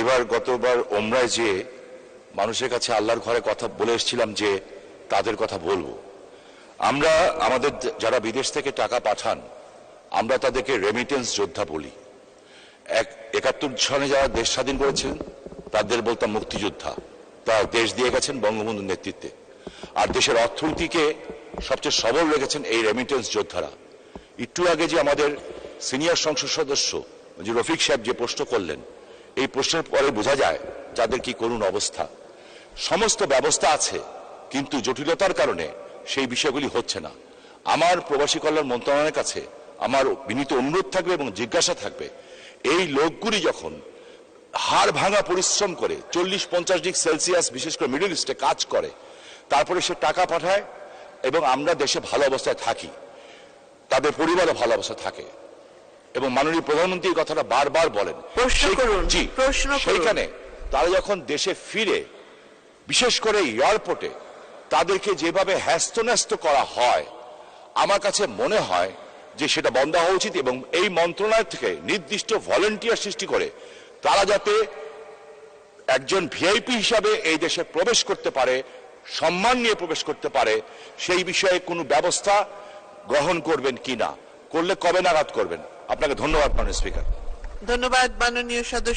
এবার গতবার ওমরায় যে মানুষের কাছে আল্লাহর ঘরে কথা বলে এসেছিলাম যে তাদের কথা বলব। আমরা আমাদের যারা বিদেশ থেকে টাকা পাঠান, আমরা তাদেরকে রেমিটেন্স যোদ্ধা বলি। এক একাত্তর সনে যারা দেশ স্বাধীন করেছেন, তাদের বলতাম মুক্তিযোদ্ধা। তারা দেশ দিয়ে গেছেন বঙ্গবন্ধুর নেতৃত্বে। আর দেশের অর্থনীতিকে সবচেয়ে সবল রেখেছেন এই রেমিটেন্স যোদ্ধারা। একটু আগে যে আমাদের সিনিয়র সংসদ সদস্য, যে রফিক সাহেব যে প্রশ্ন করলেন এই প্রশ্নের পরে বোঝা যায় যাদের কি করুণ অবস্থা। সমস্ত ব্যবস্থা আছে, কিন্তু জটিলতার কারণে সেই বিষয়গুলি হচ্ছে না। আমার প্রবাসী কল্যাণ মন্ত্রণালয়ের কাছে আমার বিনীত অনুরোধ থাকবে এবং জিজ্ঞাসা থাকবে, এই লোকগুলি যখন হাড় ভাঙা পরিশ্রম করে চল্লিশ পঞ্চাশ ডিগ্রি সেলসিয়াস, বিশেষ করে মিডল ইস্টে কাজ করে, তারপরে সে টাকা পাঠায় এবং আমরা দেশে ভালো অবস্থায় থাকি, তাদের পরিবারও ভালো অবস্থায় থাকে এবং মাননীয় প্রধানমন্ত্রী এই কথাটা বারবার বলেন। জি সেইখানে তারা যখন দেশে ফিরে বিশেষ করে এয়ারপোর্টে তাদেরকে যেভাবে হ্যাস্তন্যস্ত করা হয় আমার কাছে মনে হয় যে সেটা বন্ধ হওয়া উচিত এবং এই মন্ত্রণালয় থেকে নির্দিষ্ট ভলেন্টিয়ার সৃষ্টি করে তারা যাতে একজন ভিআইপি হিসাবে এই দেশে প্রবেশ করতে পারে সম্মান নিয়ে প্রবেশ করতে পারে সেই বিষয়ে কোনো ব্যবস্থা গ্রহণ করবেন কি না করলে কবে নাগাদ করবেন? আপনাকে ধন্যবাদ মাননীয় স্পিকার। ধন্যবাদ মাননীয় সদস্য।